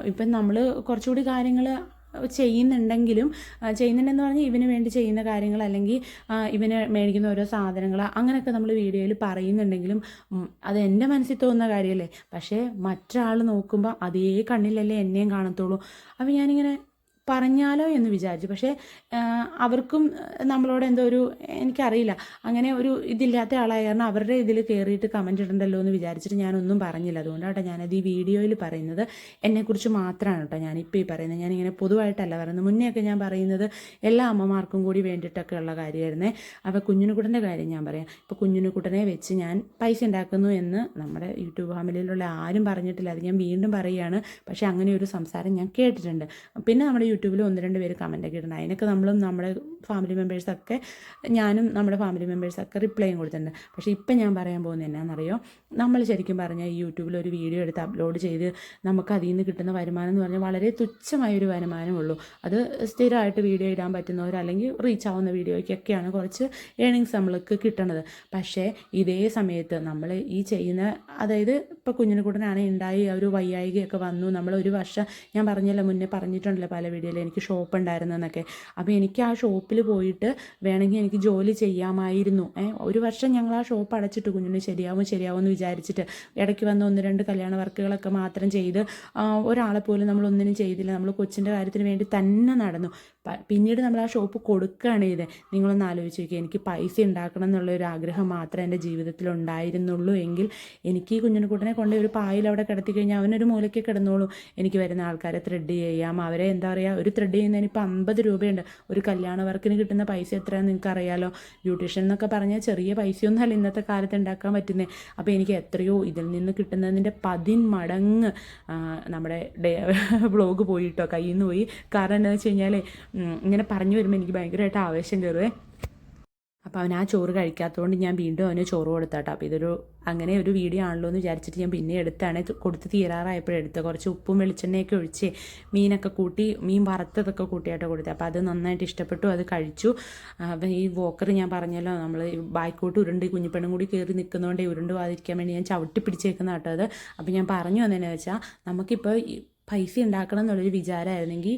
ഇപ്പം നമ്മൾ കുറച്ചുകൂടി കാര്യങ്ങൾ ചെയ്യുന്നുണ്ടെങ്കിലും ചെയ്യുന്നുണ്ടെന്ന് പറഞ്ഞാൽ ഇവന് വേണ്ടി ചെയ്യുന്ന കാര്യങ്ങൾ അല്ലെങ്കിൽ ഇവന് മേടിക്കുന്ന ഓരോ സാധനങ്ങൾ അങ്ങനെയൊക്കെ നമ്മൾ വീഡിയോയിൽ പറയുന്നുണ്ടെങ്കിലും അത് എന്റെ മനസ്സിൽ തോന്നുന്ന കാര്യമല്ലേ? പക്ഷേ മറ്റൊരാൾ നോക്കുമ്പോൾ അതേ കണ്ണിലല്ലേ എന്നെയും കാണത്തുള്ളൂ. അപ്പോൾ ഞാനിങ്ങനെ പറഞ്ഞാലോ എന്ന് വിചാരിച്ചു. പക്ഷേ അവർക്കും നമ്മളോട് എന്തോ ഒരു എനിക്കറിയില്ല. അങ്ങനെ ഒരു ഇതില്ലാത്ത ആളായ കാരണം അവരുടെ ഇതിൽ കയറിയിട്ട് കമന്റ് ഇടണ്ടല്ലോ എന്ന് വിചാരിച്ചിട്ട് ഞാനൊന്നും പറഞ്ഞില്ല. അതുകൊണ്ടാട്ടോ ഞാനത് ഈ വീഡിയോയിൽ പറയുന്നത്. എന്നെക്കുറിച്ച് മാത്രമാണ് കേട്ടോ ഞാനിപ്പോൾ ഈ പറയുന്നത്. ഞാനിങ്ങനെ പൊതുവായിട്ടല്ല പറയുന്നത്. മുന്നെയൊക്കെ ഞാൻ പറയുന്നത് എല്ലാ അമ്മമാർക്കും കൂടി വേണ്ടിയിട്ടൊക്കെ ഉള്ള കാര്യമായിരുന്നേ. അപ്പോൾ കുഞ്ഞിനുകുട്ടന്റെ കാര്യം ഞാൻ പറയാം. ഇപ്പോൾ കുഞ്ഞിനുകുട്ടനെ വെച്ച് ഞാൻ പൈസ ഉണ്ടാക്കുന്നു എന്ന് നമ്മുടെ യൂട്യൂബ് ഫാമിലിയിലുള്ള ആരും പറഞ്ഞിട്ടില്ല. അത് ഞാൻ വീണ്ടും പറയുകയാണ്. പക്ഷേ അങ്ങനെ ഒരു സംസാരം ഞാൻ കേട്ടിട്ടുണ്ട്. പിന്നെ നമ്മുടെ യൂട്യൂബിൽ ഒന്ന് രണ്ട് പേര് കമന്റൊക്കെ ഇടണം. അതിനൊക്കെ നമ്മളും നമ്മുടെ ഫാമിലി മെമ്പേഴ്സൊക്കെ ഞാനും നമ്മുടെ ഫാമിലി മെമ്പേഴ്സൊക്കെ റിപ്ലൈയും കൊടുത്തിട്ടുണ്ട്. പക്ഷേ ഇപ്പം ഞാൻ പറയാൻ പോകുന്നത് എന്നാണെന്നറിയോ? നമ്മൾ ശരിക്കും പറഞ്ഞാൽ യൂട്യൂബിൽ ഒരു വീഡിയോ എടുത്ത് അപ്ലോഡ് ചെയ്ത് നമുക്ക് അതിൽ നിന്ന് കിട്ടുന്ന വരുമാനം എന്ന് പറഞ്ഞാൽ വളരെ തുച്ഛമായൊരു വരുമാനമുള്ളൂ. അത് സ്ഥിരമായിട്ട് വീഡിയോ ഇടാൻ പറ്റുന്നവർ അല്ലെങ്കിൽ റീച്ച് ആവുന്ന വീഡിയോയ്ക്കൊക്കെയാണ് കുറച്ച് ഏണിങ്സ് നമ്മൾക്ക് കിട്ടണത്. പക്ഷേ ഇതേ സമയത്ത് നമ്മൾ ഈ ചെയ്യുന്ന അതായത് ഇപ്പോൾ കുഞ്ഞിനുകൂട്ടനാണ് ഉണ്ടായി ആ ഒരു വയ്യായികയൊക്കെ വന്നു. നമ്മൾ ഒരു വർഷം ഞാൻ പറഞ്ഞല്ലോ മുന്നേ പറഞ്ഞിട്ടുണ്ടല്ലോ പല വീഡിയോയിൽ എനിക്ക് ഷോപ്പ് ഉണ്ടായിരുന്നു എന്നൊക്കെ. അപ്പോൾ എനിക്ക് ആ ഷോപ്പിൽ പോയിട്ട് വേണമെങ്കിൽ എനിക്ക് ജോലി ചെയ്യാമായിരുന്നു. ഒരു വർഷം ഞങ്ങൾ ആ ഷോപ്പ് അടച്ചിട്ട് കുഞ്ഞിന് ശരിയാവും ശരിയാവും എന്ന് വിചാരിച്ചിട്ട് ഇടയ്ക്ക് വന്ന ഒന്ന് രണ്ട് കല്യാണ വർക്കുകളൊക്കെ മാത്രം ചെയ്ത് ഒരാളെ പോലും നമ്മൾ ഒന്നിനും ചെയ്തില്ല. നമ്മൾ കൊച്ചിന്റെ കാര്യത്തിന് വേണ്ടി തന്നെ നടന്നു. പിന്നീട് നമ്മൾ ആ ഷോപ്പ് കൊടുക്കുകയാണ് ചെയ്തത് നിങ്ങളൊന്ന് ആലോചിച്ച് നോക്കുക എനിക്ക് പൈസ ഉണ്ടാക്കണം എന്നുള്ള ഒരു ആഗ്രഹം മാത്രമേ എന്റെ ജീവിതത്തിൽ ഉണ്ടായിരുന്നുള്ളൂ എങ്കിൽ എനിക്ക് ഈ കുഞ്ഞിനെക്കുട്ടനെ കൊണ്ട് ഒരു പായിൽ അവിടെ കിടത്തി കഴിഞ്ഞാൽ അവനൊരു മൂലയ്ക്ക് കിടന്നോളൂ. എനിക്ക് വരുന്ന ആൾക്കാരെ ത്രെഡ് ചെയ്യാം. അവരെ എന്താ പറയുക ഒരു ത്രെഡ് ചെയ്യുന്നതിന് ഇപ്പോൾ അമ്പത് രൂപയുണ്ട്. ഒരു കല്യാണ വർക്കിന് കിട്ടുന്ന പൈസ എത്രയാണെന്ന് നിങ്ങൾക്ക് അറിയാലോ ബ്യൂട്ടീഷ്യൻ എന്നൊക്കെ പറഞ്ഞാൽ ചെറിയ പൈസയൊന്നുമല്ല ഇന്നത്തെ കാലത്ത് ഉണ്ടാക്കാൻ പറ്റുന്നത് അപ്പോൾ എനിക്ക് എത്രയോ ഇതിൽ നിന്ന് കിട്ടുന്നതിന്റെ പതിന്മടങ്ങ് മടങ്ങ് നമ്മുടെ ബ്ലോഗ് *laughs* പോയിട്ടോ കയ്യിൽ നിന്ന് പോയി. കാരണം എന്താണെന്ന് വെച്ച് കഴിഞ്ഞാൽ ഇങ്ങനെ പറഞ്ഞു വരുമ്പോൾ എനിക്ക് ഭയങ്കരമായിട്ട് ആവേശം കയറുവേ. അപ്പോൾ അവൻ ആ ചോറ് കഴിക്കാത്തതുകൊണ്ട് ഞാൻ വീണ്ടും അവന് ചോറ് കൊടുത്താട്ടോ. അപ്പോൾ ഇതൊരു അങ്ങനെ ഒരു വീഡിയോ ആണല്ലോ എന്ന് വിചാരിച്ചിട്ട് ഞാൻ പിന്നെ എടുത്താണ്. കൊടുത്ത് തീരാറായപ്പോഴും എടുത്ത്. കുറച്ച് ഉപ്പും വെളിച്ചെണ്ണയൊക്കെ ഒഴിച്ച് മീനൊക്കെ കൂട്ടി മീൻ വറുത്തതൊക്കെ കൂട്ടിയായിട്ട് കൊടുത്തത് അപ്പോൾ അത് നന്നായിട്ട് ഇഷ്ടപ്പെട്ടു അത് കഴിച്ചു. അപ്പം ഈ വോക്കർ ഞാൻ പറഞ്ഞല്ലോ നമ്മൾ ബാക്കോട്ട് ഉരുണ്ട് കുഞ്ഞിപ്പെണ്ണും കൂടി കയറി നിൽക്കുന്നതുകൊണ്ട് ഉരുണ്ട് പോകാതിരിക്കാൻ വേണ്ടി ഞാൻ ചവിട്ടി പിടിച്ചേക്കുന്ന കേട്ടോ അത്. അപ്പോൾ ഞാൻ പറഞ്ഞു വന്നതെന്ന് വെച്ചാൽ നമുക്കിപ്പോൾ പൈസ ഉണ്ടാക്കണം എന്നുള്ളൊരു വിചാരമായിരുന്നെങ്കിൽ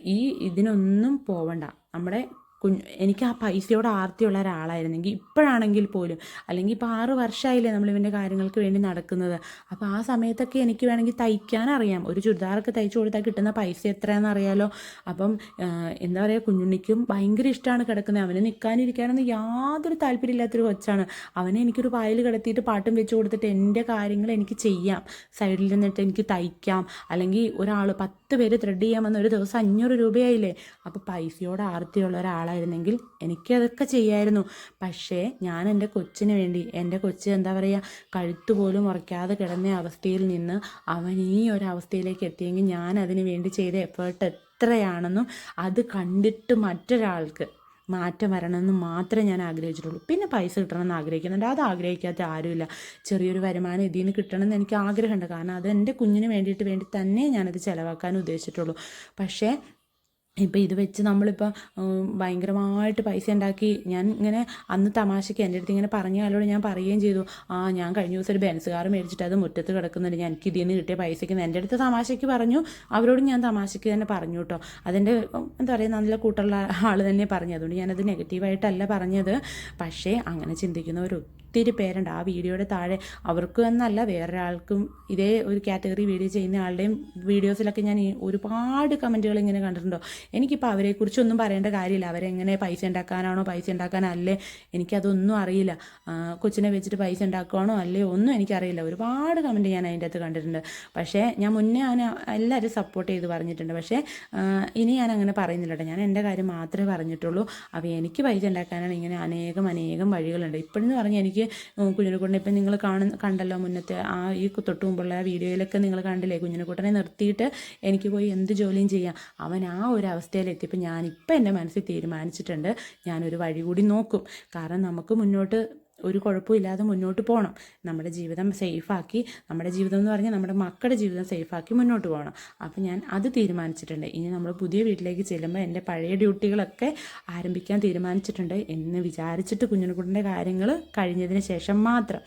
ഈ ഇതിനൊന്നും പോവണ്ട. നമ്മുടെ കുഞ്ഞ് എനിക്ക് ആ പൈസയോട് ആർത്തിയുള്ള ഒരാളായിരുന്നെങ്കിൽ ഇപ്പോഴാണെങ്കിൽ പോലും അല്ലെങ്കിൽ ഇപ്പോൾ ആറ് വർഷമായില്ലേ നമ്മൾ ഇവന്റെ കാര്യങ്ങൾക്ക് വേണ്ടി നടക്കുന്നത് അപ്പോൾ ആ സമയത്തൊക്കെ എനിക്ക് വേണമെങ്കിൽ തയ്ക്കാൻ അറിയാം. ഒരു ചുരിദാറൊക്കെ തയ്ച്ചു കൊടുത്താൽ കിട്ടുന്ന പൈസ എത്രയാണെന്ന് അറിയാലോ. അപ്പം എന്താ പറയുക കുഞ്ഞുണ്ണിക്കും ഭയങ്കര ഇഷ്ടമാണ് കിടക്കുന്നത്. അവന് നിൽക്കാനിരിക്കാനൊന്നും യാതൊരു താല്പര്യമില്ലാത്തൊരു കൊച്ചാണ്. അവനെ എനിക്കൊരു പായൽ കിടത്തിയിട്ട് പാട്ടും വെച്ച് കൊടുത്തിട്ട് എന്റെ കാര്യങ്ങൾ എനിക്ക് ചെയ്യാം. സൈഡിൽ നിന്നിട്ട് എനിക്ക് തയ്ക്കാം. അല്ലെങ്കിൽ ഒരാൾ പത്ത് പേര് ത്രെഡ് ചെയ്യാമെന്ന് ഒരു ദിവസം അഞ്ഞൂറ് രൂപയായില്ലേ? അപ്പോൾ പൈസയോട് ആർത്തിയുള്ള ഒരാളായിരുന്നെങ്കിൽ എനിക്കതൊക്കെ ചെയ്യായിരുന്നു. പക്ഷേ ഞാൻ എന്റെ കൊച്ചിന് വേണ്ടി എന്റെ കൊച്ച് എന്താ പറയുക കഴുത്ത് പോലും ഉറയ്ക്കാതെ കിടന്ന അവസ്ഥയിൽ നിന്ന് അവൻ ഈ ഒരു അവസ്ഥയിലേക്ക് എത്തിയെങ്കിൽ ഞാൻ അതിന് വേണ്ടി ചെയ്ത എഫേർട്ട് എത്രയാണെന്നും അത് കണ്ടിട്ട് മറ്റൊരാൾക്ക് മാറ്റം വരണമെന്ന് മാത്രമേ ഞാൻ ആഗ്രഹിച്ചിട്ടുള്ളൂ. പിന്നെ പൈസ കിട്ടണമെന്ന് ആഗ്രഹിക്കുന്നുണ്ട്. അത് ആഗ്രഹിക്കാത്ത ആരുമില്ല. ചെറിയൊരു വരുമാനം ഇതിൽ നിന്ന് കിട്ടണമെന്ന് എനിക്ക് ആഗ്രഹമുണ്ട്. കാരണം അത് എന്റെ കുഞ്ഞിന് വേണ്ടിയിട്ട് വേണ്ടി തന്നെ ഞാനത് ചിലവാക്കാൻ ഉദ്ദേശിച്ചിട്ടുള്ളൂ. പക്ഷേ ഇപ്പോൾ ഇത് വെച്ച് നമ്മളിപ്പോൾ ഭയങ്കരമായിട്ട് പൈസ ഉണ്ടാക്കി ഞാൻ ഇങ്ങനെ അന്ന് തമാശയ്ക്ക് എന്റെ അടുത്ത് ഇങ്ങനെ പറഞ്ഞ ആളോട് ഞാൻ പറയുകയും ചെയ്തു. ആ ഞാൻ കഴിഞ്ഞ ദിവസം ഒരു ബെൻസ് കാർ മേടിച്ചിട്ട് അത് മുറ്റത്ത് കിടക്കുന്നുണ്ട്. ഞാൻ എനിക്ക് ഇതിൽ നിന്ന് കിട്ടിയ പൈസയ്ക്ക് എന്റെ അടുത്ത് തമാശയ്ക്ക് പറഞ്ഞു. അവരോട് ഞാൻ തമാശയ്ക്ക് തന്നെ പറഞ്ഞു കേട്ടോ അതിന്റെ എന്താ പറയുക നല്ല കൂട്ടുള്ള ആൾ തന്നെ പറഞ്ഞു. അതുകൊണ്ട് ഞാനത് നെഗറ്റീവായിട്ടല്ല പറഞ്ഞത്. പക്ഷേ അങ്ങനെ ചിന്തിക്കുന്നവർ ഒത്തിരി പേരുണ്ട്. ആ വീഡിയോയുടെ താഴെ അവർക്ക് എന്നല്ല വേറൊരാൾക്കും ഇതേ ഒരു കാറ്റഗറി വീഡിയോ ചെയ്യുന്ന ആളുടെയും വീഡിയോസിലൊക്കെ ഞാൻ ഒരുപാട് കമന്റുകൾ ഇങ്ങനെ കണ്ടിട്ടുണ്ടോ? എനിക്കിപ്പോൾ അവരെക്കുറിച്ചൊന്നും പറയേണ്ട കാര്യമില്ല. അവരെങ്ങനെ പൈസ ഉണ്ടാക്കാനാണോ പൈസ ഉണ്ടാക്കാനല്ലേ എനിക്കതൊന്നും അറിയില്ല. കൊച്ചിനെ വെച്ചിട്ട് പൈസ ഉണ്ടാക്കുകയാണോ അല്ലേ ഒന്നും എനിക്കറിയില്ല. ഒരുപാട് കമന്റ് ഞാൻ അതിന്റെ അകത്ത് കണ്ടിട്ടുണ്ട്. പക്ഷേ ഞാൻ മുന്നേ ഞാൻ എല്ലാവരും സപ്പോർട്ട് ചെയ്ത് പറഞ്ഞിട്ടുണ്ട്. പക്ഷേ ഇനി ഞാൻ അങ്ങനെ പറയുന്നില്ല കേട്ടോ. ഞാൻ എന്റെ കാര്യം മാത്രമേ പറഞ്ഞിട്ടുള്ളൂ. അപ്പോൾ എനിക്ക് പൈസ ഉണ്ടാക്കാനാണ് ഇങ്ങനെ അനേകം അനേകം വഴികളുണ്ട്. ഇപ്പോഴെന്ന് പറഞ്ഞാൽ എനിക്ക് കുഞ്ഞിനെക്കുട്ടനെ ഇപ്പം നിങ്ങൾ കാണുന്ന കണ്ടല്ലോ മുന്നത്തെ ആ ഈ തൊട്ട് മുമ്പുള്ള ആ വീഡിയോയിലൊക്കെ നിങ്ങൾ കണ്ടില്ലേ? കുഞ്ഞിനെക്കുട്ടനെ നിർത്തിയിട്ട് എനിക്ക് പോയി എന്ത് ജോലിയും ചെയ്യാം. അവൻ ആ ഒരു അവസ്ഥയിലെത്തിയപ്പോൾ ഞാനിപ്പോൾ എന്റെ മനസ്സിൽ തീരുമാനിച്ചിട്ടുണ്ട്. ഞാനൊരു വഴി കൂടി നോക്കും. കാരണം നമുക്ക് മുന്നോട്ട് ഒരു കുഴപ്പമില്ലാതെ മുന്നോട്ട് പോകണം. നമ്മുടെ ജീവിതം സേഫാക്കി നമ്മുടെ ജീവിതം എന്ന് പറഞ്ഞാൽ നമ്മുടെ മക്കളുടെ ജീവിതം സേഫാക്കി മുന്നോട്ട് പോകണം. അപ്പോൾ ഞാൻ അത് തീരുമാനിച്ചിട്ടുണ്ട്. ഇനി നമ്മൾ പുതിയ വീട്ടിലേക്ക് ചെല്ലുമ്പോൾ എന്റെ പഴയ ഡ്യൂട്ടികളൊക്കെ ആരംഭിക്കാൻ തീരുമാനിച്ചിട്ടുണ്ട് എന്ന് വിചാരിച്ചിട്ട് കുഞ്ഞിനെക്കുട്ടിന്റെ കാര്യങ്ങൾ കഴിഞ്ഞതിന് ശേഷം മാത്രം.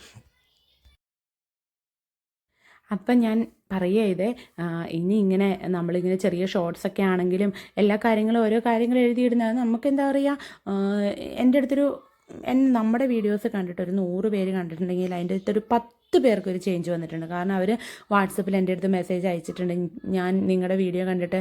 അപ്പം ഞാൻ പറയുക ഇത് ഇനി ഇങ്ങനെ നമ്മളിങ്ങനെ ചെറിയ ഷോർട്സ് ഒക്കെ ആണെങ്കിലും എല്ലാ കാര്യങ്ങളും ഓരോ കാര്യങ്ങൾ എഴുതിയിടുന്നത് നമുക്ക് എന്താ പറയുക എന്റെ അടുത്തൊരു നമ്മുടെ വീഡിയോസ് കണ്ടിട്ട് ഒരു നൂറ് പേര് കണ്ടിട്ടുണ്ടെങ്കിൽ അതിന്റെ അടുത്തൊരു പത്ത് പത്ത് പേർക്ക് ഒരു ചേഞ്ച് വന്നിട്ടുണ്ട്. കാരണം അവർ വാട്സപ്പിൽ എന്റെ അടുത്ത് മെസ്സേജ് അയച്ചിട്ടുണ്ട്. ഞാൻ നിങ്ങളുടെ വീഡിയോ കണ്ടിട്ട്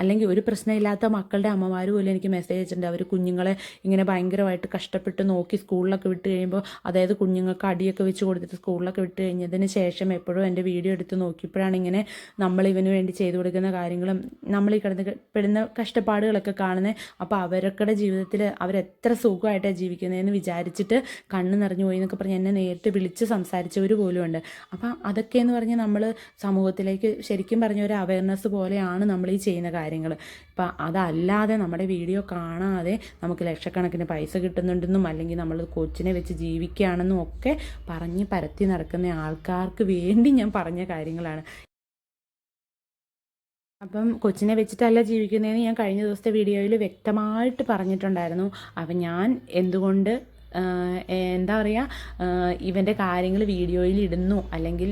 അല്ലെങ്കിൽ ഒരു പ്രശ്നമില്ലാത്ത മക്കളുടെ അമ്മമാർ പോലും എനിക്ക് മെസ്സേജ് അയച്ചിട്ടുണ്ട്. അവർ കുഞ്ഞുങ്ങളെ ഇങ്ങനെ ഭയങ്കരമായിട്ട് കഷ്ടപ്പെട്ട് നോക്കി സ്കൂളിലൊക്കെ വിട്ട് കഴിയുമ്പോൾ അതായത് കുഞ്ഞുങ്ങൾക്ക് അടിയൊക്കെ വെച്ച് കൊടുത്തിട്ട് സ്കൂളിലൊക്കെ വിട്ട് കഴിഞ്ഞതിന് ശേഷം എപ്പോഴും എന്റെ വീഡിയോ എടുത്ത് നോക്കിയപ്പോഴാണ് ഇങ്ങനെ നമ്മൾ ഇവന് വേണ്ടി ചെയ്തു കൊടുക്കുന്ന കാര്യങ്ങളും നമ്മൾ ഈ കിടന്ന് പെടുന്ന കഷ്ടപ്പാടുകളൊക്കെ കാണുന്നത്. അപ്പോൾ അവരൊക്കെ ജീവിതത്തിൽ അവരെത്ര സുഖമായിട്ടാണ് ജീവിക്കുന്നതെന്ന് വിചാരിച്ചിട്ട് കണ്ണ് നിറഞ്ഞു പോയി എന്നൊക്കെ പറഞ്ഞ് എന്നെ നേരിട്ട് വിളിച്ച് സംസാരിച്ചവർ പോലും പോലും ഉണ്ട് അപ്പം അതൊക്കെ എന്ന് നമ്മൾ സമൂഹത്തിലേക്ക് ശരിക്കും പറഞ്ഞ ഒരു അവയർനെസ് പോലെയാണ് നമ്മൾ ഈ ചെയ്യുന്ന കാര്യങ്ങൾ ഇപ്പം അതല്ലാതെ നമ്മുടെ വീഡിയോ കാണാതെ നമുക്ക് ലക്ഷക്കണക്കിന് പൈസ കിട്ടുന്നുണ്ടെന്നും അല്ലെങ്കിൽ നമ്മൾ കൊച്ചിനെ വെച്ച് ജീവിക്കുകയാണെന്നും ഒക്കെ പറഞ്ഞ് പരത്തി നടക്കുന്ന ആൾക്കാർക്ക് വേണ്ടി ഞാൻ പറഞ്ഞ കാര്യങ്ങളാണ്. അപ്പം കൊച്ചിനെ വെച്ചിട്ടല്ല ജീവിക്കുന്നതെന്ന് ഞാൻ കഴിഞ്ഞ ദിവസത്തെ വീഡിയോയിൽ വ്യക്തമായിട്ട് പറഞ്ഞിട്ടുണ്ടായിരുന്നു. അപ്പം ഞാൻ എന്തുകൊണ്ട് എന്താ പറയുക ഇവന്റെ കാര്യങ്ങൾ വീഡിയോയിൽ ഇടുന്നു. അല്ലെങ്കിൽ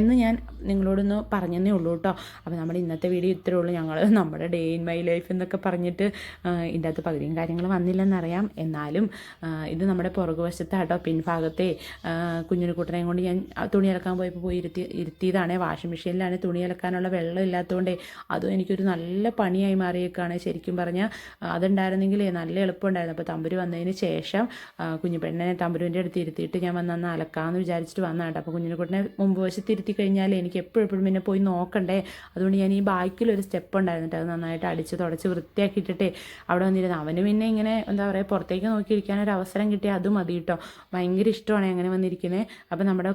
എന്ന് ഞാൻ നിങ്ങളോടൊന്ന് പറഞ്ഞതേ ഉള്ളൂ കേട്ടോ അപ്പോൾ നമ്മൾ ഇന്നത്തെ വീഡിയോ ഇത്രേ ഉള്ളൂ. ഞങ്ങൾ നമ്മുടെ ഡേ ഇൻ മൈ ലൈഫ് എന്നൊക്കെ പറഞ്ഞിട്ട് ഇതിന്റെ അകത്ത് പകുതിയും കാര്യങ്ങൾ വന്നില്ലെന്നറിയാം. എന്നാലും ഇത് നമ്മുടെ പുറകുവശത്താട്ടോ പിൻഭാഗത്തെ കുഞ്ഞിനുകൂട്ടനെയും കൊണ്ട് ഞാൻ തുണി അലക്കാൻ പോയപ്പോൾ പോയി ഇരുത്തി ഇരുത്തിയതാണ്. വാഷിംഗ് മെഷീനിലാണ് തുണി അലക്കാനുള്ള വെള്ളം ഇല്ലാത്തതുകൊണ്ട് അതും എനിക്കൊരു നല്ല പണിയായി മാറിയേക്കാണ്. ശരിക്കും പറഞ്ഞാൽ അതുണ്ടായിരുന്നെങ്കിൽ നല്ല എളുപ്പമുണ്ടായിരുന്നു. അപ്പോൾ തമ്പുര് വന്നതിന് ശേഷം കുഞ്ഞു പെണ്ണിനെ തമ്പുരുവിന്റെ അടുത്ത് ഇരുത്തിയിട്ട് ഞാൻ വന്നു അലക്കാമെന്ന് വിചാരിച്ചിട്ട് വന്നതാണ് അപ്പോൾ കുഞ്ഞിനെക്കുട്ടിനെ മുമ്പ് വശത്ത് ഇരുത്തി കഴിഞ്ഞാൽ എനിക്ക് എപ്പോഴും എപ്പോഴും പിന്നെ പോയി നോക്കണ്ടേ? അതുകൊണ്ട് ഞാൻ ഈ ബാക്കിലൊരു സ്റ്റെപ്പ് ഉണ്ടായിരുന്നിട്ട് അത് നന്നായിട്ട് അടിച്ച് തുടച്ച് വൃത്തിയാക്കിയിട്ടിട്ടേ അവിടെ വന്നിരുന്നു. അവന് പിന്നെ ഇങ്ങനെ എന്താ പറയുക പുറത്തേക്ക് നോക്കിയിരിക്കാൻ ഒരു അവസരം കിട്ടിയാൽ അത് മതി കേട്ടോ. ഭയങ്കര ഇഷ്ടമാണ് അങ്ങനെ വന്നിരിക്കുന്നത് അപ്പോൾ നമ്മുടെ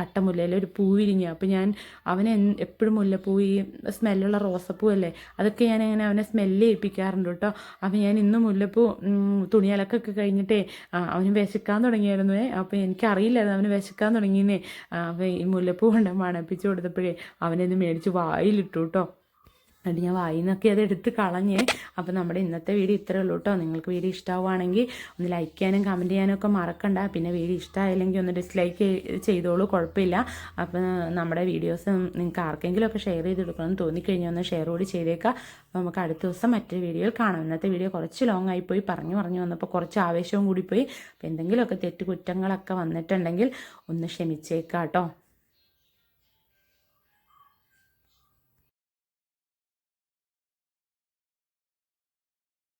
കട്ടമുല്ലയിൽ ഒരു പൂ വിരിഞ്ഞു അപ്പോൾ ഞാൻ അവനെ എപ്പോഴും മുല്ലപ്പൂ ഈ സ്മെല്ലുള്ള റോസപ്പൂ അല്ലേ അതൊക്കെ ഞാൻ അങ്ങനെ അവനെ സ്മെല്ല് ഏൽപ്പിക്കാറുണ്ട് കേട്ടോ. അപ്പോൾ ഞാൻ ഇന്ന് മുല്ലപ്പൂ തുണിയലക്കൊക്കെ കഴിഞ്ഞിട്ടേ അവന് വിശക്കാൻ തുടങ്ങിയായിരുന്നേ. അപ്പോൾ എനിക്കറിയില്ലായിരുന്നു അവന് വിശക്കാൻ തുടങ്ങിയെന്നേ. അപ്പോൾ ഈ മുല്ലപ്പൂ കൊണ്ട് മണപ്പിച്ച് കൊടുത്തപ്പോഴേ അവനെന്ന് മേടിച്ച് വായിലിട്ടു കേട്ടോ. എന്നിട്ട് ഞാൻ വായിൽ നിന്നൊക്കെ അത് എടുത്ത് കളഞ്ഞ്. അപ്പോൾ നമ്മുടെ ഇന്നത്തെ വീഡിയോ ഇത്രയേ ഉള്ളൂ കേട്ടോ നിങ്ങൾക്ക് വീഡിയോ ഇഷ്ടമാവുകയാണെങ്കിൽ ഒന്ന് ലൈക്ക് ചെയ്യാനും കമന്റ് ചെയ്യാനും ഒക്കെ മറക്കണ്ട. പിന്നെ വീഡിയോ ഇഷ്ടമായില്ലെങ്കിൽ ഒന്ന് ഡിസ്ലൈക്ക് ചെയ്തോളൂ. കുഴപ്പമില്ല. അപ്പോൾ നമ്മുടെ വീഡിയോസ് നിങ്ങൾക്ക് ആർക്കെങ്കിലും ഒക്കെ ഷെയർ ചെയ്ത് കൊടുക്കണമെന്ന് തോന്നിക്കഴിഞ്ഞാൽ ഒന്ന് ഷെയർ കൂടി ചെയ്തേക്കാം. അപ്പോൾ നമുക്ക് അടുത്ത ദിവസം മറ്റൊരു വീഡിയോയിൽ കാണാം. ഇന്നത്തെ വീഡിയോ കുറച്ച് ലോങ് ആയിപ്പോയി പറഞ്ഞു പറഞ്ഞു വന്നപ്പോൾ കുറച്ച് ആവേശവും കൂടി പോയി. അപ്പോൾ എന്തെങ്കിലുമൊക്കെ തെറ്റ് കുറ്റങ്ങളൊക്കെ വന്നിട്ടുണ്ടെങ്കിൽ ഒന്ന് ക്ഷമിച്ചേക്കാം കേട്ടോ